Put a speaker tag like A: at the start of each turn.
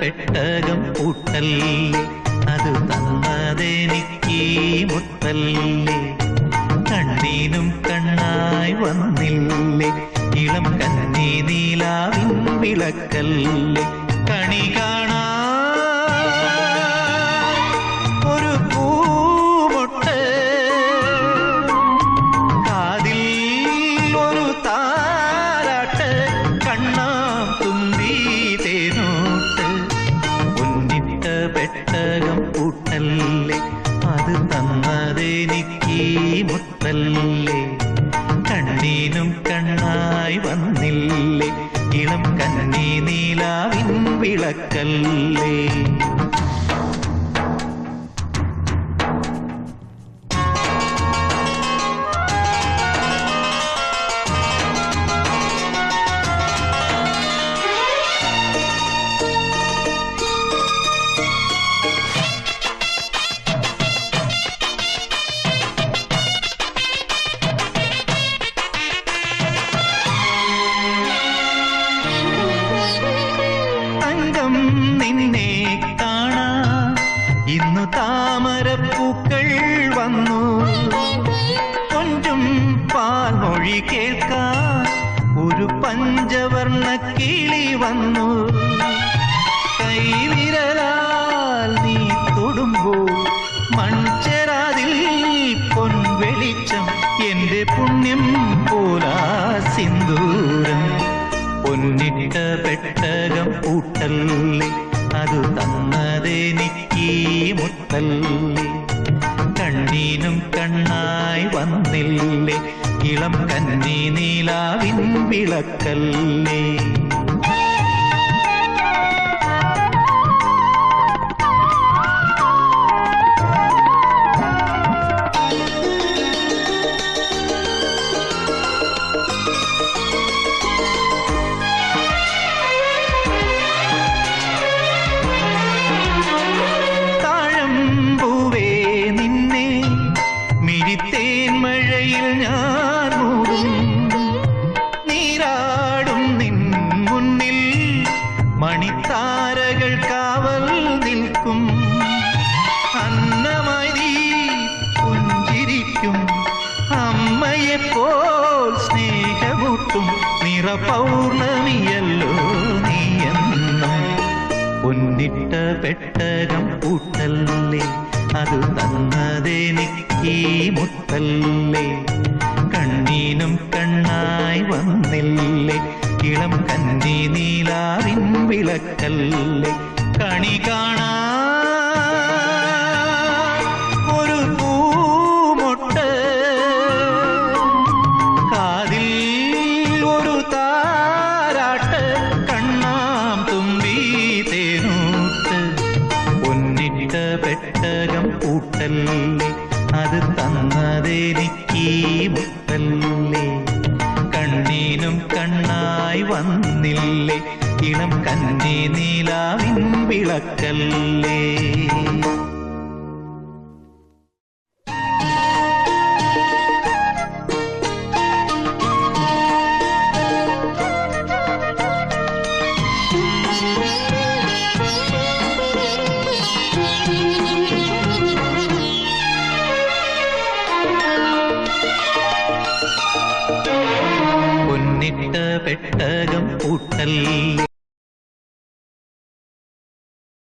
A: പെട്ടകം പൂട്ടല്ലേ അത് തന്നതെനിക്ക് മുത്തല്ലേ കണ്ണീനും കണ്ണായി വന്നില്ലേ? ഇളം കന്നി നീലാവിൻ വിളക്കല്ലേ കണി കാണാ പൂട്ടല്ലേ അത് തന്നതെനിക്ക് മുത്തല്ലേ? കണ്ണീനും കണ്ണായി വന്നില്ലേ? ഇളം കണ്ണി നീലാവിൻ വിളക്കല്ലേ? നിന്നെ കാണാ. ഇന്നു താമരപ്പൂക്കൾ വന്നു. കൊഞ്ചും പാൽമൊഴി കേൾക്കാൻ ഒരു പഞ്ചവർണ കിളി വന്നു. കൈവിരലാൽ നീ തൊടുമ്പോൾ മൺചെരാതിൽ പൊൻവെളിച്ചം. എന്റെ പുണ്യം പോലാ സിന്ദൂരം. പൊന്നിട്ട പെട്ടകം പൂട്ടല്ലേ അത് തന്നതെനിക്ക് മുത്തല്ലേ. കണ്ണീനും കണ്ണായി വന്നില്ലേ. ഇളം കന്നി നീലാവിൻ വിളക്കല്ലേ. മിഴിത്തേൻ മഴയിൽ ഞാൻ മൂടും നീരാടും നിൻ മുന്നിൽ. മണിത്താരകൾ കാവൽ നിൽക്കും. അന്നമായി നീ പുഞ്ചിരിക്കും. അമ്മയെപ്പോൾ സ്നേഹമൂട്ടും. നിറ പൗർണമിയല്ലോ നീയെന്നും പൊന്നിട്ട പെട്ടകം പൂട്ടല്ലേ അത് തന്നതെനിക്ക് മുത്തല്ലേ കണ്ണീനും കണ്ണായി വന്നില്ലേ ഇളം കന്നി നീലാവിൻ വിളക്കല്ലേ കണി കാണാ പൂട്ടല്ലേ അത് തന്നതെനിക്ക് മുത്തല്ലേ. കണ്ണീനും കണ്ണായി വന്നില്ലേ. ഇളം കന്നി നീലാവിൻ വിളക്കല്ലേ. പെട്ടകം പൂട്ടല്ലേ